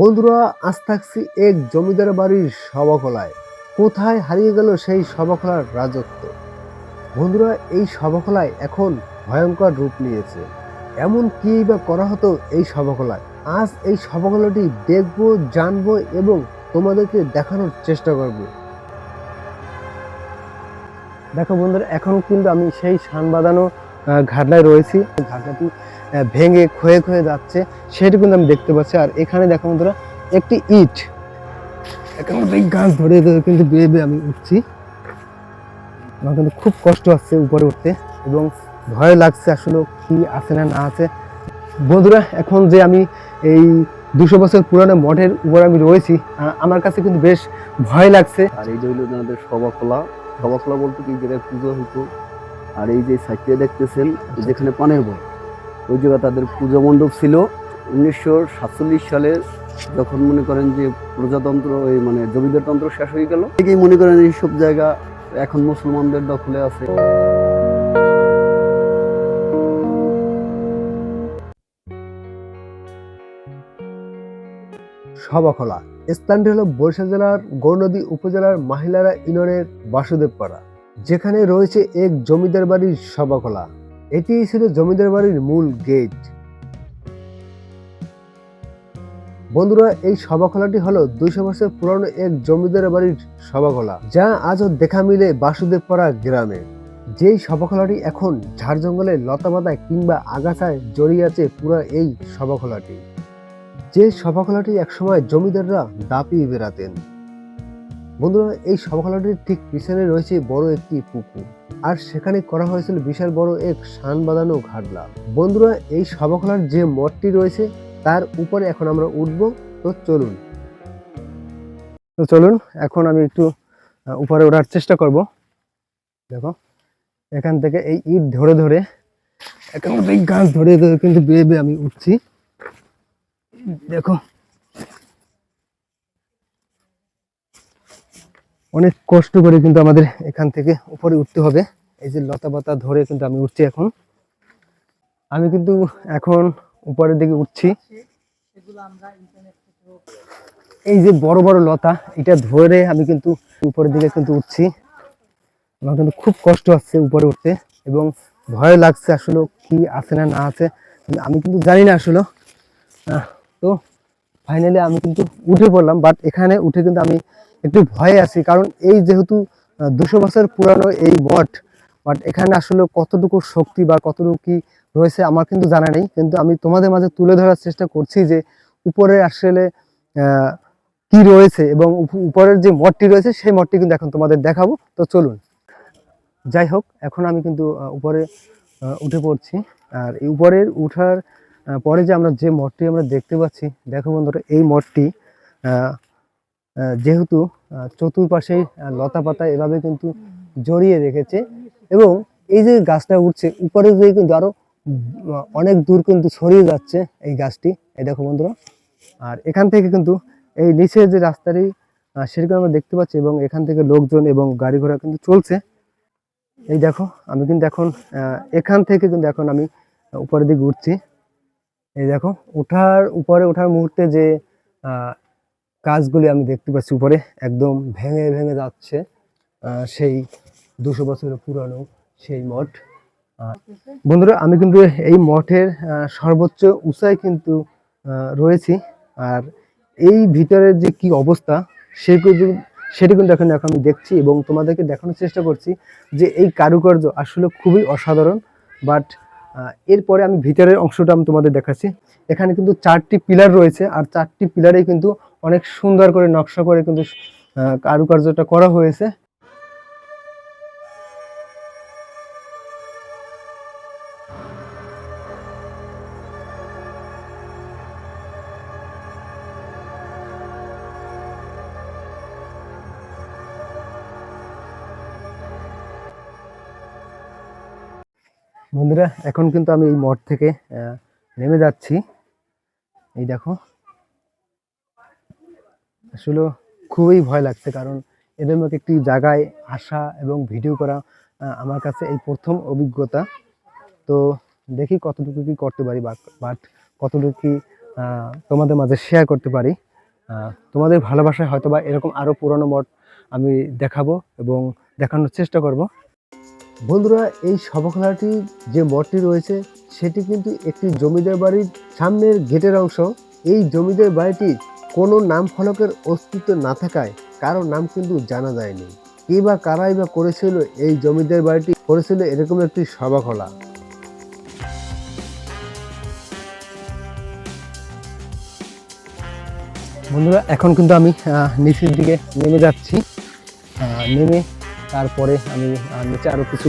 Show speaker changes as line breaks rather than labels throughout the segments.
বন্ধুরা, আজ থাকছি এক জমিদার বাড়ির সভাখলায়। কোথায় হারিয়ে গেল সেই সভাখলার রাজত্ব? বন্ধুরা, এই সভাখলায় এখন ভয়ঙ্কর রূপ নিয়েছে। এমন কি বা করা হতো এই সভাখলায়? আজ এই সভাখলাটি দেখব, জানব এবং তোমাদেরকে দেখানোর চেষ্টা করব। দেখো বন্ধুরা, এখন কিন্তু আমি সেই সান বাঁধানো ঘাটলায় রয়েছি। ঘাটলাটি ভেঙে ক্ষয়ে ক্ষয়ে যাচ্ছে, সেটা কিন্তু আমি দেখতে পাচ্ছি। আর এখানে দেখো বন্ধুরা, একটি ইট। এই গাছ ধরে কিন্তু বেয়ে বেয়ে আমি উঠছি। আমার কিন্তু খুব কষ্ট হচ্ছে উপরে উঠতে এবং ভয় লাগছে আসলে কি আছে না না আছে। বন্ধুরা, এখন যে আমি এই দুশো বছর পুরানো মঠের উপর আমি রয়েছি আমার কাছে কিন্তু বেশ ভয় লাগছে।
আর এই যে হইল ওনাদের সভাখোলা। সভাখোলা বলতে কি জায়গায় পুজো হইতো। আর এই যে সাইটে দেখতেছেন, যেখানে পানের বই ওই জায়গায় তাদের পুজো মণ্ডপ ছিল। উনিশশো সাতচল্লিশ সালে যখন মনে করেন যে প্রজাতন্ত্র ওই মানে জমিদার তন্ত্র শেষ হয়ে গেল থেকেই মনে করেন এইসব জায়গা এখন মুসলমানদের দখলে আছে।
সভাখলা। স্থানটি হলো বরিশাল জেলার গৌরনদী উপজেলার মাহিলারা ইউনিয়নের বাসুদেবপাড়া। যেখানে রয়েছে এক জমিদার বাড়ির সভাখলা। এটি ছিল জমিদার বাড়ির মূল গেট। বন্ধুরা, এই সভাখলাটি হলো দুইশো বছর পুরনো এক জমিদার বাড়ির সভাখলা, যা আজও দেখা মিলে বাসুদেবপাড়া গ্রামে। যেই সভাখলাটি এখন ঝাড় জঙ্গলে লতাপাতায় কিংবা আগাছায় জড়িয়ে আছে পুরো এই সভাখলাটি। যে সভাখলাটি একসময় জমিদাররা দাপিয়ে বেড়াতেন। বন্ধুরা, এই সভাখলাটির ঠিক পিছনে রয়েছে বড় একটি পুকুর। আর সেখানে করা হয়েছিল বিশাল বড় এক সান বাঁধানো ঘাটলা। বন্ধুরা, এই সভাখলার যে মঠটি রয়েছে, তার উপরে এখন আমরা উঠব। তো চলুন। তো চলুন, এখন আমি একটু উপরে ওঠার চেষ্টা করব। দেখো, এখান থেকে এই ইট ধরে ধরে এই গাছ ধরে ধরে কিন্তু বেয়ে বেয়ে আমি উঠছি। দেখো অনেক কষ্ট করে কিন্তু আমাদের এখান থেকে উপরে উঠতে হবে। এই যে লতা পাতা ধরে কিন্তু আমি উঠছি এখন। আমি কিন্তু এখন উপরের দিকে উঠছি। এই যে বড় বড় লতা, এটা ধরে আমি কিন্তু উপরের দিকে কিন্তু উঠছি। আমার কিন্তু খুব কষ্ট হচ্ছে উপরে উঠতে এবং ভয় লাগছে আসলে কি আছে না না আছে। আমি কিন্তু জানি না আসলে। তো ফাইনালি আমি কিন্তু উঠে পড়লাম বাট এখানে উঠে কিন্তু আমি একটু ভয়ে আছি, কারণ এই যেহেতু দুশো বছর পুরানো এই মঠ বাট এখানে আসলে কতটুকু শক্তি বা কতটুকু কি রয়েছে আমার কিন্তু জানা নেই, কিন্তু আমি তোমাদের মাঝে তুলে ধরার চেষ্টা করছি যে উপরে আসলে কি রয়েছে এবং উপ- উপরের যে মঠটি রয়েছে সেই মঠটি কিন্তু এখন তোমাদের দেখাবো, তো চলুন। যাই হোক, এখন আমি কিন্তু উপরে উঠে পড়ছি, আর এই উপরের উঠার পরে যে আমরা যে মঠটি আমরা দেখতে পাচ্ছি, দেখো বন্ধুরা, এই মঠটি যেহেতু চতুর্পাশে লতা পাতা এভাবে কিন্তু জড়িয়ে রেখেছে এবং এই যে গাছটা উঠছে, উপরে দিয়ে কিন্তু আরও অনেক দূর কিন্তু ছড়িয়ে যাচ্ছে এই গাছটি, এই দেখো বন্ধুরা। আর এখান থেকে কিন্তু এই নিচের যে রাস্তাটি সেরকম আমরা দেখতে পাচ্ছি এবং এখান থেকে লোকজন এবং গাড়ি ঘোড়া কিন্তু চলছে। এই দেখো, আমি কিন্তু এখন এখান থেকে কিন্তু এখন আমি উপরের দিকে উঠছি। এই দেখো ওঠার উপরে ওঠার মুহূর্তে যে কাজগুলি আমি দেখতে পাচ্ছি উপরে, একদম ভেঙে ভেঙে যাচ্ছে সেই দুশো বছরের পুরানো সেই মঠ। বন্ধুরা, আমি কিন্তু এই মঠের সর্বোচ্চ উঁচায় কিন্তু রয়েছি, আর এই ভিতরের যে কি অবস্থা, সেগুলো সেটা কিন্তু এখন এখন আমি দেখছি এবং তোমাদেরকে দেখানোর চেষ্টা করছি যে এই কারুকার্য আসলে খুবই অসাধারণ বাট এরপরে আমি ভিতরের অংশটা আমি তোমাদের দেখাচ্ছি। এখানে কিন্তু চারটি পিলার রয়েছে আর চারটি পিলারে কিন্তু অনেক সুন্দর করে নকশা করে কিন্তু কারুকার্যটা করা হয়েছে। বন্ধুরা, এখন কিন্তু আমি এই মঠ থেকে নেমে যাচ্ছি। এই দেখো। আসলে খুবই ভয় লাগছে, কারণ এদের মতো একটি জায়গায় আসা এবং ভিডিও করা আমার কাছে এই প্রথম অভিজ্ঞতা। তো দেখি কতটুকু কি করতে পারি বাট কতটুকু কি তোমাদের মাঝে শেয়ার করতে পারি। তোমাদের ভালোবাসায় হয়তো বা এরকম আরও পুরনো মঠ আমি দেখাবো এবং দেখানোর চেষ্টা করব। বন্ধুরা, এই সভখলাটি যে মঠটি রয়েছে, সেটি কিন্তু একটি জমিদার বাড়ির সামনের গেটের অংশ। এই জমিদার বাড়িটি কোনো নাম ফলকের অস্তিত্ব না থাকায় কারও নাম কিন্তু জানা যায়নি। কে বা কারাই বা করেছিল এই জমিদার বাড়িটি? করেছিল এরকম একটি সভাখলা। বন্ধুরা, এখন কিন্তু আমি নিচের দিকে নেমে যাচ্ছি। নেমে তারপরে আমি নিচে আরও কিছু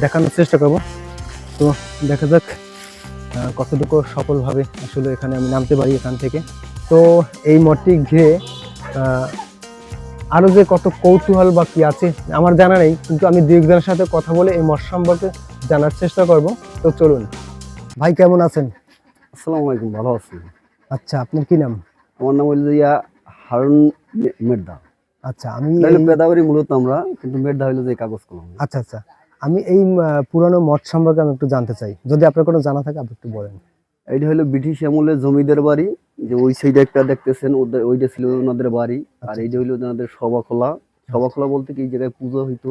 দেখানোর চেষ্টা করব। তো দেখা যাক কতটুকু সফলভাবে আসলে এখানে আমি নামতে পারি এখান থেকে। তো এই মঠটি ঘিরে আরও যে কত কৌতূহল বা কি আছে আমার জানা নেই কিন্তু আমি দু একজনের সাথে কথা বলে এই মঠ সম্পর্কে জানার চেষ্টা করব। তো চলুন। ভাই কেমন আছেন?
আসসালামু আলাইকুম ভালো আছি।
আচ্ছা আপনার কি নাম?
আমার নাম হইল হারুন মে- মেড্ডা।
আচ্ছা আমি
পেদাবাড়ি মূলত আমরা কিন্তু মেড্ডা হইল যে কাগজ কলম
আচ্ছা আচ্ছা আমি এই পুরানো মঠ সম্পর্কে আমি একটু জানতে চাই। যদি আপনার কোনো জানা থাকে আপনি একটু বলেন।
এইটা হলো ব্রিটিশ আমলের জমিদার বাড়ি যে ওই সাইডে একটা দেখতেছেন ওদের ওইটা ছিল ওনাদের বাড়ি আর
আচ্ছা।
এইটা হইল ওনাদের সভাখোলা। সভাখোলা বলতে কি জায়গায় পুজো হইতো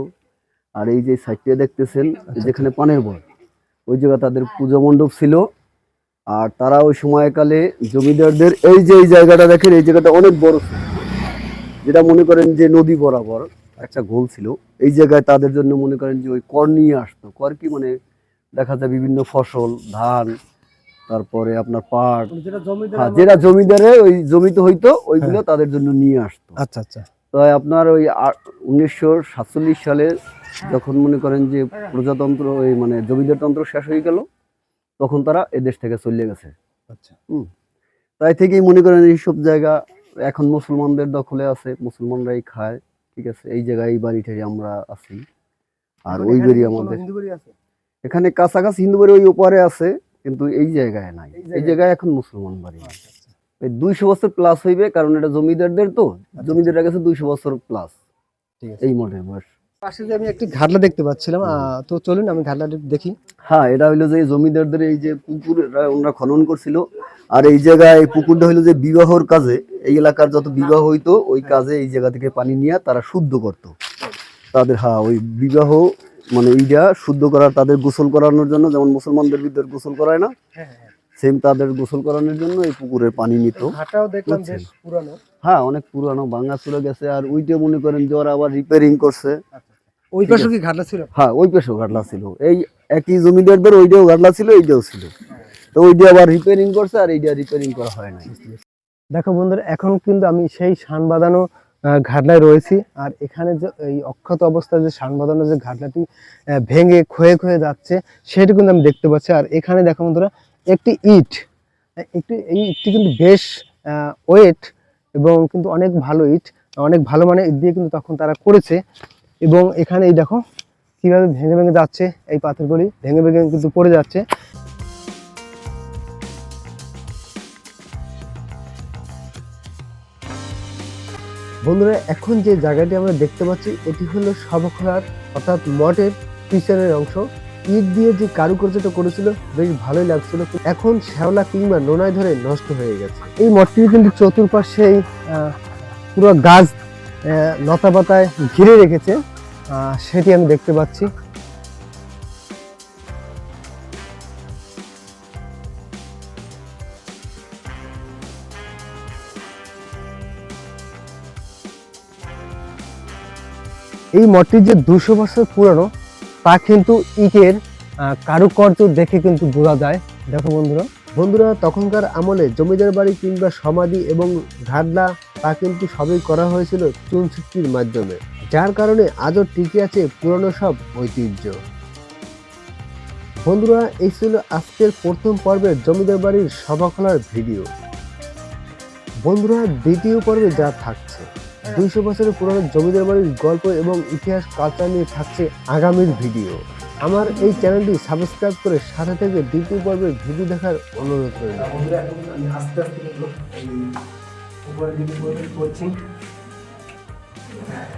আর এই যে সাইডটা দেখতেছেন
আচ্ছা,
যেখানে পানের বয় ওই জায়গায় তাদের পূজা মণ্ডপ ছিল। আর তারা ওই সময়কালে জমিদারদের এই যে এই জায়গাটা দেখেন এই জায়গাটা অনেক বড় ছিল। যেটা মনে করেন যে নদী বরাবর একটা গোল ছিল এই জায়গায় তাদের জন্য মনে করেন যে ওই কর নিয়ে আসতো। কর কি মানে দেখা যায় বিভিন্ন ফসল ধান তারপরে আপনার পাট হ্যাঁ, যেটা জমিদারে ওই জমিতে হইতো ওইগুলো তাদের জন্য নিয়ে আসতো।
আচ্ছা আচ্ছা।
তো আপনার ওই উনিশশো সাতচল্লিশ সালে যখন মনে করেন যে প্রজাতন্ত্র ওই মানে জমিদার তন্ত্র শেষ হয়ে গেল তখন তারা এদেশ থেকে চলে গেছে।
আচ্ছা। হুম।
তাই থেকেই মনে করেন এইসব জায়গা এখন মুসলমানদের দখলে আছে মুসলমানরাই খায় ঠিক আছে? এই জায়গায় এই বাড়িটাই আমরা আছি। আর ওই বাড়ি আমাদের এখানে কাছাকাছি হিন্দু বাড়ি ওই ওপারে আছে কিন্তু এই জায়গায় নাই। এই জায়গায় এখন মুসলমান বাড়ি এই দুইশো বছর প্লাস হইবে কারণ এটা জমিদারদের তো। জমিদারের কাছে দুইশো বছর প্লাস
ঠিক
এই মডেল বয়স।
পাশে যে আমি একটি ঘাটলা দেখতে পাচ্ছিলাম তো চলুন আমি ঘাটলাটি দেখি।
হ্যাঁ এটা হইল যে জমিদারদের এই যে পুকুর ওনারা খনন করছিল। আর এই জায়গায় এই পুকুরটা হইল যে বিবাহর কাজে। এই এলাকার যত বিবাহ হইতো ওই কাজে এই জায়গা থেকে পানি নিয়ে তারা শুদ্ধ করত। তাদের হ্যাঁ ওই বিবাহ মানে এইটা শুদ্ধ করার তাদের গোসল করানোর জন্য যেমন মুসলমানদের ভিতরে গোসল করায় না সেম তাদের গোসল করানোর জন্য এই পুকুরের পানি নিত। হ্যাঁ অনেক পুরানো ভাঙা চলে গেছে। আর ওইটা মনে করেন যে ওরা আবার রিপেয়ারিং করছে।
ওই পাশে কি ঘাটলা ছিল?
হ্যাঁ ওই পেশও ঘাটলা ছিল। এই একই জমিদারদের ওইটাও ঘাটলা ছিল এইটাও ছিল। তো ওইটা আবার রিপেয়ারিং করছে আর এইটা রিপেয়ারিং করা হয় নাই।
দেখো বন্ধুরা এখন কিন্তু আমি সেই শান বাঁধানো ঘাটলায় রয়েছি। আর এখানে যে এই অক্ষত অবস্থায় যে শান বাঁধানো যে ঘাটলাটি ভেঙে ক্ষয়ে ক্ষয়ে যাচ্ছে সেটা কিন্তু আমি দেখতে পাচ্ছি। আর এখানে দেখো বন্ধুরা একটি ইট। একটি এই ইটটি কিন্তু বেশ ওয়েট এবং কিন্তু অনেক ভালো ইট। অনেক ভালো মানে ইট দিয়ে কিন্তু তখন তারা করেছে। এবং এখানে এই দেখো কীভাবে ভেঙে ভেঙে যাচ্ছে এই পাথরগুলি ভেঙে ভেঙে কিন্তু পড়ে যাচ্ছে। বন্ধুরা এখন যে জায়গাটি আমরা দেখতে পাচ্ছি এটি হলো সবখলার অর্থাৎ মঠের পিছনের অংশ। ইট দিয়ে যে কারুকার্যটা করেছিল বেশ ভালোই লাগছিল। এখন শ্যাওলা কিংবা নোনায় ধরে নষ্ট হয়ে গেছে। এই মঠটি কিন্তু চতুর্পাশেই আহ, পুরো গাছ লতা পাতায় ঘিরে রেখেছে। সেটি আমি দেখতে পাচ্ছি। এই মঠটি যে দুশো বছর পুরানো, তা কিন্তু ইটের কারুকার্য দেখে কিন্তু বোঝা যায়। দেখো বন্ধুরা। বন্ধুরা, তখনকার আমলে জমিদার বাড়ি কিংবা সমাধি এবং ঘাটলা তা কিন্তু সবই করা হয়েছিল চুন চুক্তির মাধ্যমে, যার কারণে আজও টিকে আছে পুরনো সব ঐতিহ্য। বন্ধুরা, এই ছিল আজকের প্রথম পর্বের জমিদার বাড়ির সভা খোলার ভিডিও। বন্ধুরা, দ্বিতীয় পর্বে যা থাকছে, দুইশো বছরের পুরনো জমিদার বাড়ির গল্প এবং ইতিহাস কালচার নিয়ে থাকছে আগামীর ভিডিও। আমার এই চ্যানেলটি সাবস্ক্রাইব করে সাথে থেকে দ্বিতীয় পর্বের ভিডিও দেখার অনুরোধ রইল। আস্তে আস্তে